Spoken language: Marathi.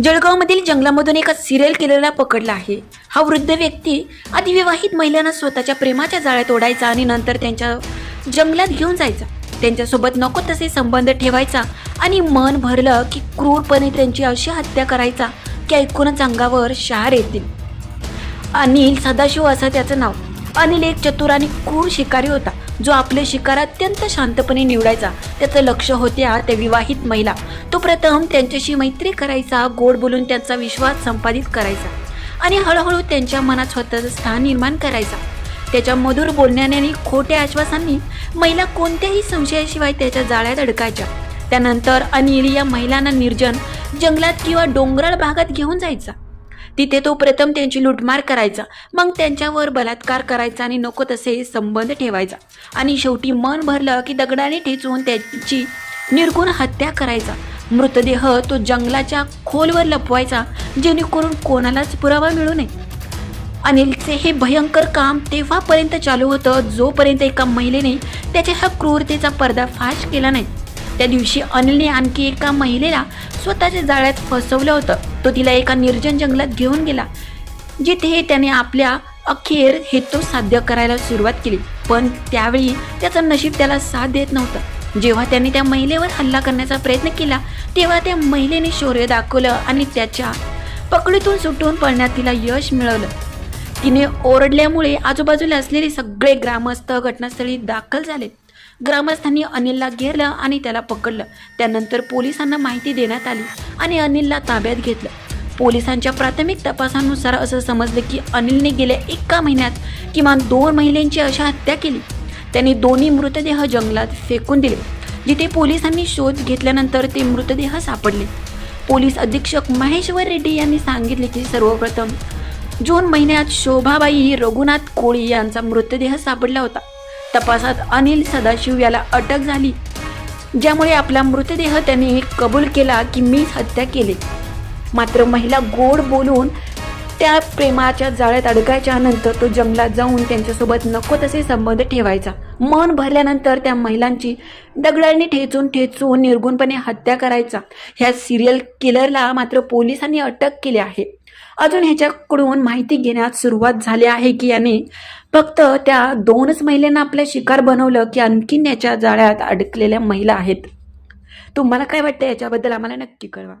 जळगावमधील जंगलामधून एका सिरियल किलरला पकडला आहे. हा वृद्ध व्यक्ती अतिविवाहित विवाहित महिलांना स्वतःच्या प्रेमाच्या जाळ्यात ओढायचा आणि नंतर त्यांच्या जंगलात घेऊन जायचा. त्यांच्यासोबत नको तसे संबंध ठेवायचा आणि मन भरलं की क्रूरपणे त्यांची अशी हत्या करायचा की ऐकूनच अंगावर शहार येतील. अनिल सदाशिव असं त्याचं नाव. अनिल एक चतुर आणि क्रूर शिकारी होता. जो आपले शिकार अत्यंत शांतपणे निवडायचा त्याचं लक्ष होत्या त्या विवाहित महिला. तो प्रथम त्यांच्याशी मैत्री करायचा गोड बोलून त्यांचा विश्वास संपादित करायचा आणि हळूहळू त्यांच्या मनात स्वतःचं स्थान निर्माण करायचा. त्याच्या मधुर बोलण्याने आणि खोट्या आश्वासांनी महिला कोणत्याही संशयाशिवाय त्याच्या जाळ्यात अडकायच्या. त्यानंतर अनिल या महिलांना निर्जन जंगलात किंवा डोंगराळ भागात घेऊन जायचा. तिथे तो प्रथम त्यांची लुटमार करायचा. मग त्यांच्यावर बलात्कार करायचा आणि नको तसे संबंध ठेवायचा. आणि शेवटी मन भरलं की दगडाने ठेचून त्याची निर्गुण हत्या करायचा. मृतदेह तो जंगलाच्या खोलवर लपवायचा जेणेकरून कोणालाच पुरावा मिळू नये. अनिलचे हे भयंकर काम तेव्हापर्यंत चालू होतं जोपर्यंत एका महिलेने त्याच्या ह्या क्रूरतेचा पर्दाफाश केला नाही. त्या दिवशी अनिलने आणखी एका महिलेला स्वतःच्या जाळ्यात फसवलं होतं. तो तिला एका निर्जन जंगलात घेऊन गेला जिथे त्याने आपल्या अखेर हेतू साध्य करायला सुरुवात केली. पण त्यावेळी त्याचं नशीब त्याला साथ देत नव्हतं. जेव्हा त्याने त्या महिलेवर हल्ला करण्याचा प्रयत्न केला तेव्हा त्या महिलेने शौर्य दाखवलं आणि त्याच्या पकडीतून सुटून पळण्यात तिला यश मिळवलं. तिने ओरडल्यामुळे आजूबाजूला असलेले सगळे ग्रामस्थ घटनास्थळी दाखल झाले. ग्रामस्थांनी अनिलला घेरलं आणि त्याला पकडलं. त्यानंतर पोलिसांना माहिती देण्यात आली आणि अनिलला ताब्यात घेतलं. पोलिसांच्या प्राथमिक तपासानुसार असं समजलं की अनिलने गेल्या एका महिन्यात किमान दोन महिलांची अशा हत्या केली. त्यांनी दोन्ही मृतदेह जंगलात फेकून दिले जिथे पोलिसांनी शोध घेतल्यानंतर ते मृतदेह सापडले. पोलीस अधीक्षक महेश्वर रेड्डी यांनी सांगितले की सर्वप्रथम जून महिन्यात शोभाबाई रघुनाथ कोळी यांचा मृतदेह सापडला होता. तपासात अनिल सदाशिव याला अटक झाली ज्यामुळे आपला मृतदेह त्यांनी कबूल केला की मीच हत्या केली. मात्र महिला गोड बोलून त्या प्रेमाच्या जाळ्यात अडकायच्या नंतर तो जंगलात जाऊन त्यांच्यासोबत नको तसे संबंध ठेवायचा. मन भरल्यानंतर त्या महिलांची दगडांनी ठेचून ठेचून निर्गुणपणे हत्या करायचा. ह्या सिरियल किलरला मात्र पोलिसांनी अटक केली आहे. अजून ह्याच्याकडून माहिती घेण्यात सुरुवात झाली आहे की याने फक्त त्या दोनच महिलांना आपल्या शिकार बनवलं की आणखीन याच्या जाळ्यात अडकलेल्या महिला आहेत. तुम्हाला काय वाटतं याच्याबद्दल आम्हाला नक्की कळवा.